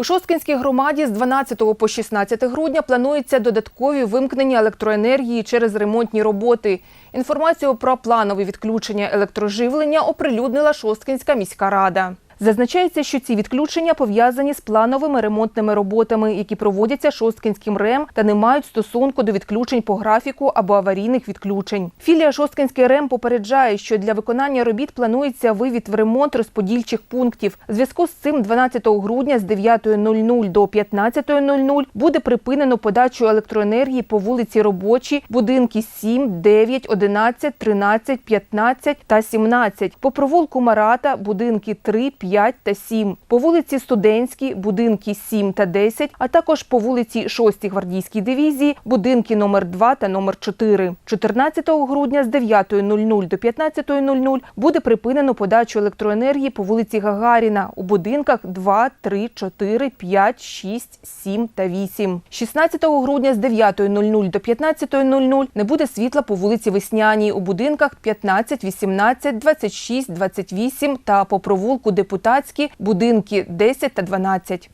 У Шосткинській громаді з 12 по 16 грудня планується додаткові вимкнення електроенергії через ремонтні роботи. Інформацію про планові відключення електроживлення оприлюднила Шосткинська міська рада. Зазначається, що ці відключення пов'язані з плановими ремонтними роботами, які проводяться Шосткинським РЕМ та не мають стосунку до відключень по графіку або аварійних відключень. Філія Шосткинський РЕМ попереджає, що для виконання робіт планується вивід в ремонт розподільчих пунктів. В зв'язку з цим 12 грудня з 9.00 до 15.00 буде припинено подачу електроенергії по вулиці Робочій, будинки 7, 9, 11, 13, 15 та 17, по провулку Марата, будинки 3, 5 та 7, по вулиці Студентській, будинки 7 та 10, а також по вулиці 6 гвардійській дивізії, будинки номер 2 та номер 4. 14 грудня з 9.00 до 15.00 буде припинено подачу електроенергії по вулиці Гагаріна у будинках 2, 3, 4, 5, 6, 7 та 8. 16 грудня з 9.00 до 15.00 не буде світла по вулиці Весняній у будинках 15, 18, 26, 28 та по провулку Депутатські будинки 10 та 12.